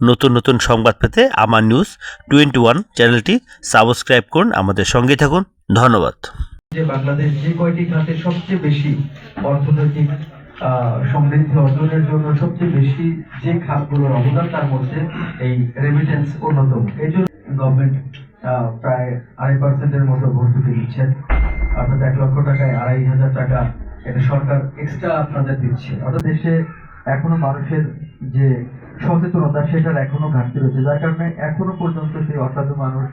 নতুন নতুন সংবাদ পেতে আমার নিউজ টোয়েন্টি ওয়ান চ্যানেলটি সাবস্ক্রাইব করুন, আমাদের সঙ্গে থাকুন। ধন্যবাদ। যে বাংলাদেশ যে কয়টি খাতে সবচেয়ে বেশি অর্থনৈতিক সমৃদ্ধি অর্জনের জন্য সবচেয়ে বেশি যে খাতগুলোর অবদান তার মধ্যে এই রেমিটেন্স অন্যতম। এই জন্য গভর্নমেন্ট প্রায় আড়াই পার্সেন্টের মতো ভর্তুকি দিচ্ছেন অর্থাৎ এক লক্ষ টাকায় আড়াই হাজার টাকা এটা সরকার এক্সট্রা আপনাদের দিচ্ছে। অর্থাৎ দেশে এখনও মানুষের যে সচেতনতা সেটার এখনও ঘাটতি রয়েছে যার কারণে এখনও পর্যন্ত সেই অসাধু মানুষ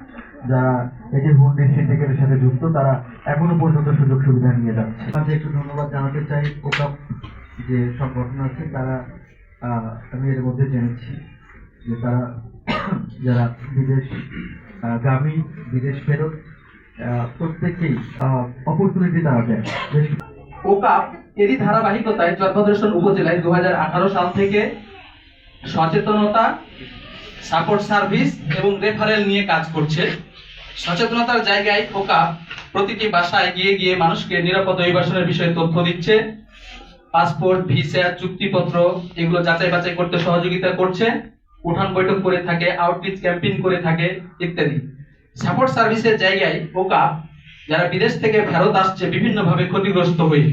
যারা এই যে হুন্ডি সিন্ডিকেটের সাথে যুক্ত তারা এখনও পর্যন্ত সুযোগ সুবিধা নিয়ে যাচ্ছে। আজ একটু ধন্যবাদ জানাতে চাই ওকাপ যে সংগঠন আছে তারা আহ, আমি এর মধ্যে জেনেছি যে তারা যারা বিদেশ গামী বিদেশ ফেরত আহ, প্রত্যেকেই অপরচুনিটি তারা দেয়। ওকাপ এরই ধারাবাহিকতায় চরভদ্রেশ্বর উপজেলায় দু হাজার আঠারো সাল থেকে সচেতনতা সাপোর্ট সার্ভিস এবং রেফারেল নিয়ে কাজ করছে। সচেতনতার জায়গায় ওকাপ প্রতিটি বাসায় গিয়ে গিয়ে মানুষকে নিরাপদ অভিবাসনের বিষয়ে তথ্য দিচ্ছে। পাসপোর্ট, ভিসা, চুক্তিপত্র এগুলো যাচাই বাছাই করতে সহযোগিতা করছে। উঠান বৈঠক করে থাকে আউটরিচ ক্যাম্পেইন করে থাকে, ইত্যাদি। সাপোর্ট সার্ভিসের জায়গায় ওকাপ যারা বিদেশ থেকে ফেরত আসছে, বিভিন্নভাবে ক্ষতিগ্রস্ত হয়ে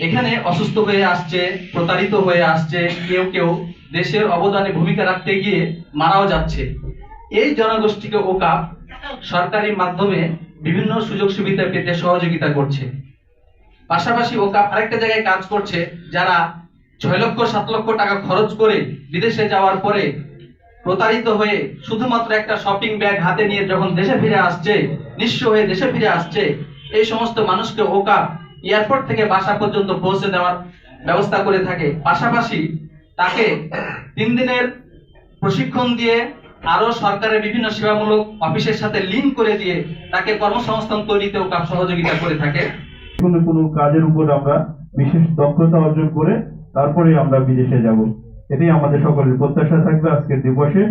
এখানে অসুস্থ হয়ে আসছে, প্রতারিত হয়ে আসছে, কেউ কেউ দেশের অবদানে ভূমিকা রাখতে গিয়ে মারাও যাচ্ছে। এই জনগোষ্ঠীকে ওকাপ সরকারি মাধ্যমে বিভিন্ন সুযোগ সুবিধা পেতে সহযোগিতা করছে। পাশাপাশি ওকাপ আরেকটা জায়গায় কাজ করছে, যারা ছয় লক্ষ, সাত লক্ষ টাকা খরচ করে বিদেশে যাওয়ার পরে প্রতারিত হয়ে শুধুমাত্র একটা শপিং ব্যাগ হাতে নিয়ে যখন দেশে ফিরে আসছে, নিঃস্ব হয়ে দেশে ফিরে আসছে, এই সমস্ত মানুষকে ওকাপ এয়ারপোর্ট থেকে বাসা পর্যন্ত পৌঁছে দেওয়ার ব্যবস্থা করে থাকে। পাশাপাশি তাকে তিন দিনের প্রশিক্ষণ দিয়ে আরও সরকারের বিভিন্ন সেবামূলক অফিসের সাথে লিঙ্ক করে দিয়ে তাকে কর্মসংস্থান তৈরিতেও সহযোগিতা করে থাকে। কোনো কোনো কাজের উপর আমরা বিশেষ দক্ষতা অর্জন করে তারপরে আমরা বিদেশে যাব। এটাই আমাদের সকলের প্রত্যাশা থাকবে আজকের দিবসে।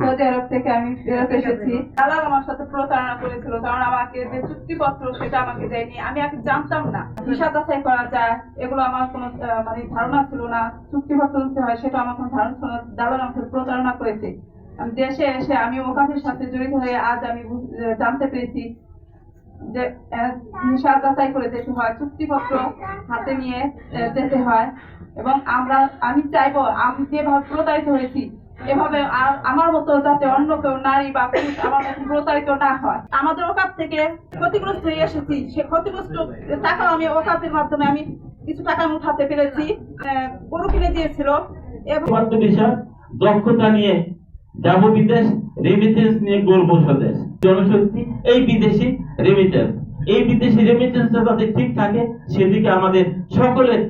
সৌদি আরব থেকে আমি ফেরত এসেছি। দালাল আমার সাথে প্রতারণা করেছিল কারণ আমাকে যে চুক্তিপত্র সেটা আমাকে দেয়নি। আমি আগে জানতাম না। ভিসা যাচাই করা যায় এগুলো আমার কোনো মানে ধারণা ছিল না। চুক্তিপত্র দিতে হয় সেটা আমার কোনো ধারণা ছিল না। দালাল আমাকে প্রতারণা করেছে। আমি দেশে এসে আমি ওকাফের সাথে জড়িত হয়ে আজ আমি জানতে পেরেছি যে ভিসা যাচাই করে যেতে হয় চুক্তিপত্র হাতে নিয়ে যেতে হয়। এবং আমরা আমি চাইব আমি যেভাবে প্রতারিত হয়েছি এভাবে আমার মতো যাতে অন্য কেউ নারী বা পুরুষ আমার মতো প্রতারিত না হয়। আমাদের ওকাপ থেকে ক্ষতিগ্রস্ত হয়ে এসেছি। সে ক্ষতিগ্রস্ত টাকা আমি ওকাপের মাধ্যমে আমি কিছু টাকা আমি উঠাতে পেরেছি। গরু কিনে দিয়েছিল এবং দক্ষতা নিয়ে যাব বিদেশ রেমিটেন্স নিয়ে গর্ব স্বদেশ জনশক্তি, এই বিদেশি রেমিটেন্স এই বিদেশি রেমিটেন্স যাতে ঠিক থাকে, সেদিকে আমাদের সকলের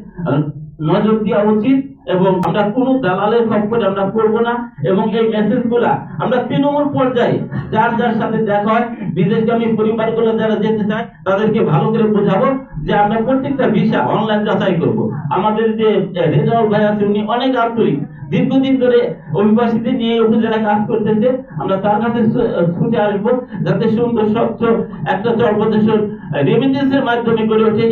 নজর দেওয়া উচিত এবং আমরা কোনো দালালের খপ্পরে আমরা করব না এবং এই মেসেজগুলা আমরা তৃণমূল পর্যায়ে যার যার সাথে দেখা হয় বিদেশগামী পরিবারগুলো যারা যেতে চায়, তাদেরকে ভালো করে বোঝাবো যে আমরা প্রত্যেকটা ভিসা অনলাইন যাচাই করব। আমাদের যে রেজাউল ভাই আছে, উনি অনেক আন্তরিক দীর্ঘদিন ধরে অভিবাসীদের নিয়ে এই উপজেলায় কাজ করতেছে। আমরা তার কাছে ছুটে আসব যাতে সুন্দর, স্বচ্ছ একটা চর্বদেশের রেমিটেন্সের মাধ্যমে গড়ে ওঠে।